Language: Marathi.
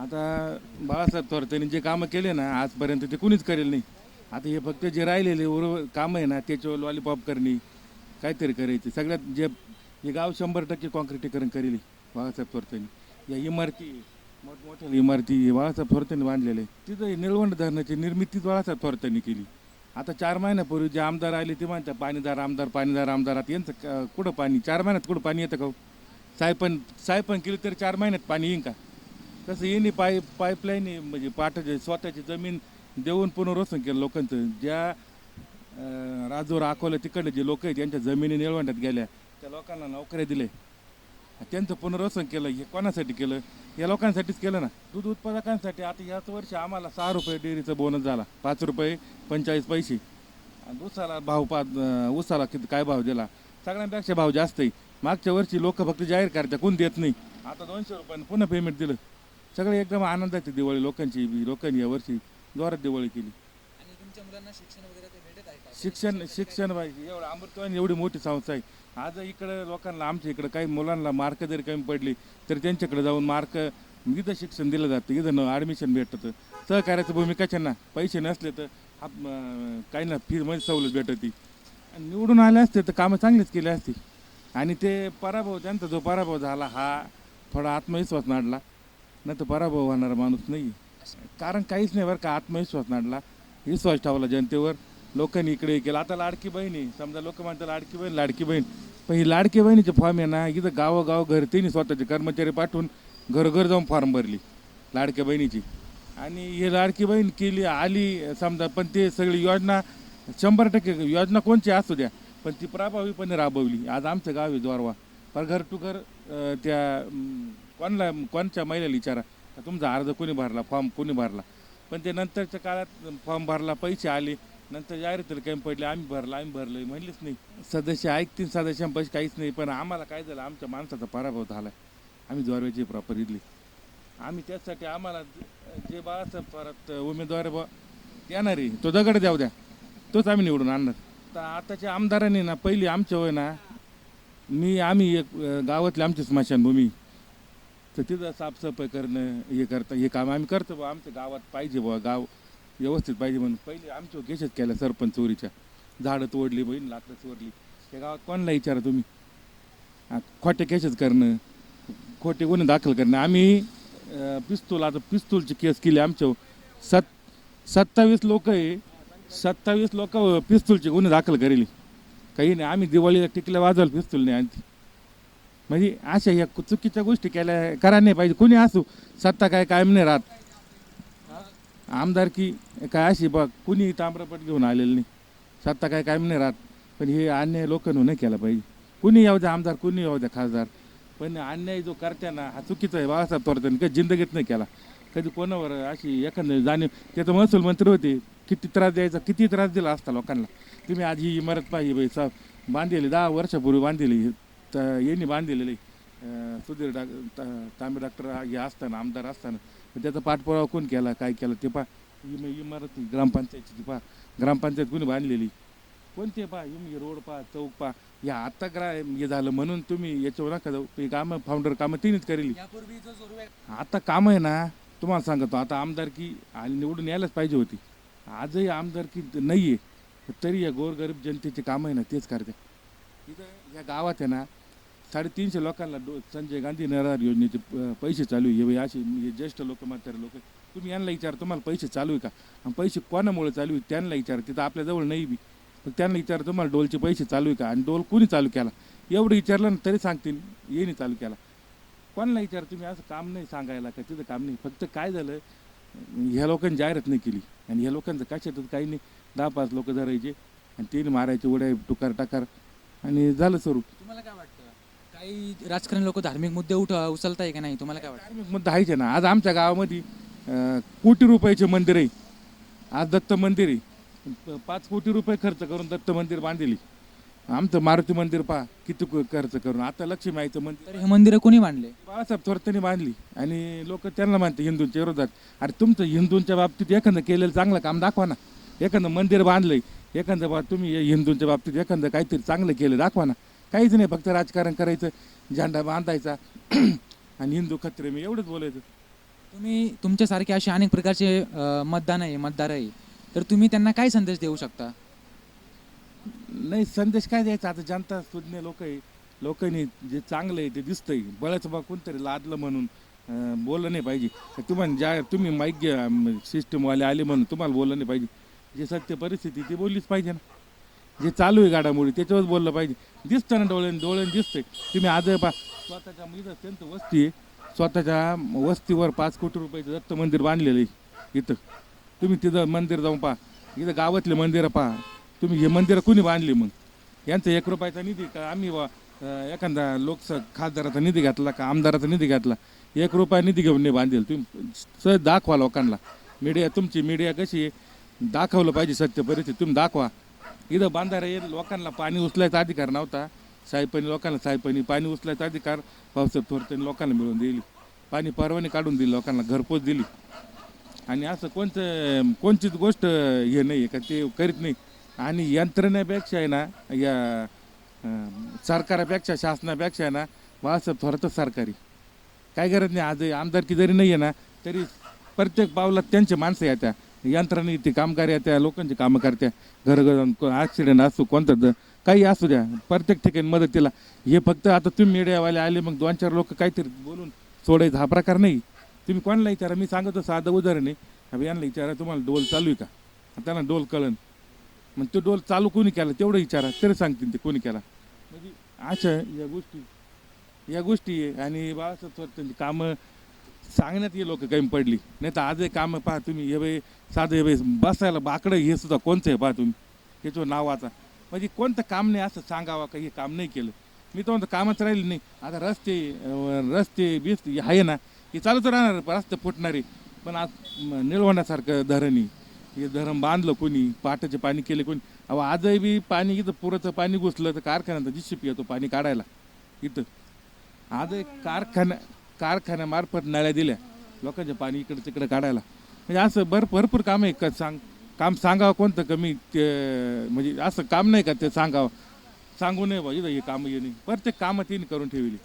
आता बाळासाहेब थोरातांनी जे कामं केले ना आजपर्यंत ते कुणीच करेल नाही. आता हे फक्त जे राहिलेले उर्व कामं आहे ना त्याच्यावर लॉलीपॉप करणे काहीतरी करायचे. सगळ्यात जे हे गाव शंभर टक्के कॉन्क्रिटीकरण करेल बाळासाहेब थोरातांनी या इमारती मोठमोठ्या इमारती बाळासाहेब थोरातांनी बांधलेले आहे. तिथं निळवंड धरणाची निर्मितीच बाळासाहेब थोरातांनी केली. आता चार महिन्यापूर्वी जे आमदार आले ते म्हणतात पाणीदार आमदार पाणीदार आमदार. आता यांचं कुठं पाणी? चार महिन्यात कुठं पाणी येतं का हो? साहेब पण साहेब पण केलं तरी चार महिन्यात पाणी येईन का? तसं यांनी पाय पाईपलाईन म्हणजे पाटाचे स्वतःची जमीन देऊन पुनर्वसन केलं लोकांचं. ज्या अं, राजूर अकोला तिकडले जे लोक आहेत त्यांच्या जमिनी निळवंड्यात गेल्या. त्या लोकांना नोकऱ्या दिले. त्यांचं पुनर्वसन केलं हे कोणासाठी केलं? या लोकांसाठीच केलं ना. दूध उत्पादकांसाठी आता याच वर्षी आम्हाला सहा रुपये डेअरीचा बोनस झाला. पाच रुपये पंचेचाळीस पैसे. आणि उसाला भाव पा अं, किती काय भाव दिला? सगळ्यांपेक्षा भाव जास्त आहे. मागच्या वर्षी लोक फक्त जाहीर करतात कोण देत नाही. आता दोनशे रुपयानं पुन्हा पेमेंट दिलं. सगळे एकदम आनंदाची दिवाळी. लोकांची बी. लोकांनी यावर्षी जोरात दिवाळी केली. आणि तुमच्या मुलांना शिक्षण वगैरे ते भेटत आहे का? शिक्षण शिक्षण पाहिजे एवढं अमृतवान एवढी मोठी संस्था आहे. आज इकडं लोकांना आमच्या इकडं काही मुलांना मार्क जरी कमी पडली तर त्यांच्याकडे जाऊन मार्क इथं शिक्षण दिलं जातं इथं ॲडमिशन भेटतं. सहकार्याची भूमिका ना पैसे नसले तर अं, काही ना फीमध्ये सवलत भेटती. आणि निवडून आले असते तर कामं चांगलीच केली असती. आणि ते पराभव त्यांचा जो पराभव झाला हा थोडा आत्मविश्वास नाडला नाही तर पराभव होणारा माणूस नाही. कारण काहीच नाही बरं का आत्मविश्वास नाडला. विश्वास ठेवला जनतेवर. लोकांनी इकडे केलं. आता लाडकी बहीण आहे. समजा लोक म्हणतात लाडकी बहीण लाडकी बहीण. पण ही लाडकी बहिणीचे फॉर्म आहे ना इथं गावोगाव घर त्यांनी स्वतःचे कर्मचारी पाठवून घरोघर जाऊन फॉर्म भरली लाडक्या बहिणीची. आणि हे लाडकी बहीण केली आली समजा पण ते सगळी योजना शंभर टक्के योजना कोणची असू द्या पण ती प्रभावीपणे राबवली. आज आमचं गाव आहे द्वारवा पर घर टू घर त्या कोणाला कोणच्या महिलेला विचारा. का तुमचा अर्ज कोणी भरला? फॉर्म कोणी भरला? पण ते नंतरच्या काळात फॉर्म भरला पैसे आले. नंतर जाहिरातीला काही पडले. आम्ही भरला आम्ही भरलं म्हणलेच नाही. सदस्य ऐकतील सदस्यांपाशी काहीच नाही. पण आम्हाला काय झालं? आमच्या माणसाचा पराभव झाला. आम्ही द्वारव्याचे प्रॉपर इथले आम्ही त्यासाठी आम्हाला जे बाळासाहेब परत उमेदवार ब येणार आहे तो दगड द्याव द्या. तोच आम्ही निवडून आणणार. तर आताच्या आमदारांनी ना पहिली आमच्या वय ना मी आम्ही एक गावातली आमची स्मशानभूमी. तर तिथं साफसफाई करणं हे करता हे काम आम्ही करतो बुवा आमच्या गावात पाहिजे बुवा गाव व्यवस्थित पाहिजे म्हणून. पहिले आमच्या केसेस केल्या सरपंच चोरीच्या. झाडं तोडली बहीण लाकडं चोरली. त्या गावात कोणाला विचारा तुम्ही? हा, खोटे केसेस करणं खोटे गुन्हे दाखल करणं. आम्ही अं, पिस्तूल आता पिस्तूलची केस केली आमच्या. सत सत्तावीस लोक आहे. सत्तावीस लोक पिस्तूलचे गुन्हे दाखल करेली. काही नाही आम्ही दिवाळीला टिकल्या वाजवायला पिस्तूल नाही आणखी म्हणजे अशा या चुकीच्या गोष्टी केल्या करा नाही पाहिजे. कोणी असू सत्ता काय कायम नाही राहत. आमदारकी काय अशी बघ कुणी ताम्रपट घेऊन आलेलं नाही. सत्ता काय कायम नाही राहत. पण हे अन्याय लोकांना नाही केला पाहिजे. कुणी येऊ द्या आमदार कुणी येऊ द्या खासदार. पण अन्याय जो करत्याना हा चुकीचा आहे बाळासाहेब तोरत्याने कधी जिंदगीत नाही केला. कधी कोणावर अशी एखादं जाणीव त्याचं महसूल मंत्री होते. किती त्रास द्यायचा किती त्रास दिला असता लोकांना. तुम्ही आज ही इमारत पाहिजे बाई सा बांधलेली दहा वर्षापूर्वी बांधलेली त यांनी बांधलेली सुधीर डा ता- तांबे डॉक्टर हे असताना आमदार असताना त्याचा पाठपुरावा कोण केला काय केला ते पा इम इमारत ग्रामपंचायतची ती पा ग्रामपंचायत कोणी बांधलेली कोणते पा इम रोड पा चौक पा या आत्ता ग्रा हे झालं म्हणून तुम्ही याच्यावर नका जाऊ ते कामं फाउंडर कामं तिनेच करेली आता कामं आहे ना तुम्हाला सांगतो आता आमदारकी आणि निवडून यायलाच पाहिजे होती आजही आमदारकी नाही आहे तरी या गोरगरीब जनतेचे कामं आहे ना तेच करते इथं या गावात आहे ना साडेतीनशे लोकांना डो संजय गांधी निराधार योजनेचे पैसे चालू आहे. हे असे म्हणजे ज्येष्ठ लोक म्हातारे लोक तुम्ही यांना विचार तुम्हाला पैसे चालू आहे का? आणि पैसे कोणामुळे चालू आहे त्यांना विचार. तिथं आपल्याजवळ नाही बी. पण त्यांना विचार तुम्हाला डोलचे पैसे चालू आहे का? आणि डोल कोणी चालू केला? एवढं विचारलं ना तरी सांगतील येणे चालू केला. कोणाला विचार तुम्ही असं काम नाही सांगायला का? तिथं काम नाही. फक्त काय झालं ह्या लोकांनी जाहिरात नाही केली. आणि ह्या लोकांचं कशातच काही नाही. दहा पाच लोक धरायचे आणि तीन मारायचे उड्या टुकार टाकार. आणि झालं स्वरूप. तुम्हाला काय वाटतं? काही राजकारणी लोक धार्मिक मुद्दे उठ उचलताय का नाही? तुम्हाला काय वाटतं? धार्मिक मुद्दा आहेच आहे ना. आज आमच्या गावामध्ये अं, कोटी रुपयाचे मंदिर आहे. आज दत्त मंदिर आहे. पाच कोटी रुपये खर्च करून दत्त मंदिर बांधली आमचं मारुती मंदिर पहा किती क- खर्च करून. आता लक्ष्मी आईचं मंदिर. तर हे मंदिरं कोणी बांधले? बाळासाहेब थोरत्यांनी बांधली. आणि लोक त्यांना मानते हिंदूंच्या विरोधात. अरे तुमचं हिंदूंच्या बाबतीत एखादं केलेलं चांगलं काम दाखवा ना. एखादं मंदिर बांधलंय. एखादं बा तुम्ही हे हिंदूंच्या बाबतीत एखादं काहीतरी चांगलं केलं दाखवा ना. काहीच नाही फक्त राजकारण करायचं झेंडा बांधायचा. आणि हिंदू खत्रे मी एवढंच बोलायचं. तुम्ही तुमच्यासारखे असे अनेक प्रकारचे अ, मतदान आहे मतदार आहे. तर तुम्ही त्यांना काय संदेश देऊ शकता? नाही संदेश काय द्यायचा? आता जनता सुज्ञ लोक आहे. लोकांनी जे चांगलं आहे ते दिसतंय. बळाचं बा कोणतरी लादलं म्हणून अं, बोललं नाही पाहिजे. तर तुम्हाला ज्या तुम्ही माईक सिस्टमवाले आले म्हणून तुम्हाला बोललं नाही पाहिजे. जे सत्य परिस्थिती ती बोललीच पाहिजे ना. जे चालू आहे घडामोडी त्याच्यावर बोललं पाहिजे. दिसतं ना डोळ्याने डोळ्याने दिसतंय. तुम्ही आज पा स्वतःच्या इथं अत्यंत वस्ती आहे. स्वतःच्या वस्तीवर पाच कोटी रुपयाचं दत्त मंदिर बांधलेलं आहे इथं. तुम्ही तिथं मंदिर जाऊन पहा. इथं गावातले मंदिरं पहा. तुम्ही हे मंदिरं कुणी बांधली मग? यांचा एक रुपयाचा निधी का? आम्ही एखादा लोकस खासदाराचा निधी घातला का? आमदाराचा निधी घातला? एक रुपया निधी घेऊन नाही बांधेल. तुम्ही सहज दाखवा लोकांना. मीडिया तुमची मीडिया कशी आहे? दाखवलं पाहिजे सत्य परिस्थिती. तुम्ही दाखवा. इथं बांधारा येईल लोकांना पाणी उचलायचा अधिकार नव्हता. साहेबांनी लोकांना साहेबांनी पाणी उचलायचा अधिकार पावसाळ्यात थोरत्याने लोकांना मिळवून दिली. पाणी परवाने काढून दिली लोकांना घरपोच दिली. आणि असं कोणतं कोणतीच गोष्ट हे नाही आहे का ते करीत नाही. आणि यंत्रणेपेक्षा आहे ना या सरकारापेक्षा शासनापेक्षा आहे ना बाळासाहेब थोरातच सरकारी. काय गरज नाही आज आमदारकी जरी नाही आहे ना तरी प्रत्येक पावलात त्यांचे माणसं येत्या. यंत्रणा ती कामगार येत्या लोकांची कामं करत्या. घरघर ॲक्सिडेंट असू कोणतं द- काही असू द्या. प्रत्येक ठिकाणी मदतीला. हे फक्त आता तुम्ही मीडियावाले आले मग दोन चार लोक काहीतरी बोलून सोडायचा हा प्रकार नाही. तुम्ही कोणाला विचारा? मी सांगतो साधं उदाहरण आहे. यांना विचारा तुम्हाला डोल चालू आहे का? त्यांना डोल कळन. मग तो डोल चालू कोणी केला? तेवढं विचारा. तरी सांगतील ते कोणी केला. म्हणजे अशा या गोष्टी या गोष्टी आहे. आणि बाळासाहेब त्यांची कामं सांगण्यात ये लोक कमी पडली. नाही तर आजही कामं पहा तुम्ही हे बाई साधं हे बाई बसायला बाकडं हे सुद्धा कोणतं आहे पहा तुम्ही? याच्यावर नाव वाचा. म्हणजे कोणतं काम नाही असं सांगावं का हे काम नाही केलं? मी तर म्हणतो कामच राहिलं नाही. आता रस्ते रस्ते बिस्ते हे आहे ना हे चालूच राहणार रस्ते फुटणारे. पण आज निळवण्यासारखं धरण आहे. हे धरण बांधलं कोणी पाटाचे पाणी केले कोणी. अहो आजही बी पाणी इथं पुराचं पाणी घुसलं तर कारखान्यात जिशी येतो पाणी काढायला. इथं. आजही कारखान्या कारखान्यामार्फत नळ्या दिल्या. लोकांचे पाणी इकडे तिकडे काढायला. म्हणजे असं भर भरपूर काम आहे का सांग काम सांगावं कोणतं कमी ते म्हणजे असं काम नाही का ते सांगावं? सांगू नये बा हे कामं येणे. प्रत्येक कामं तिने करून ठेवली.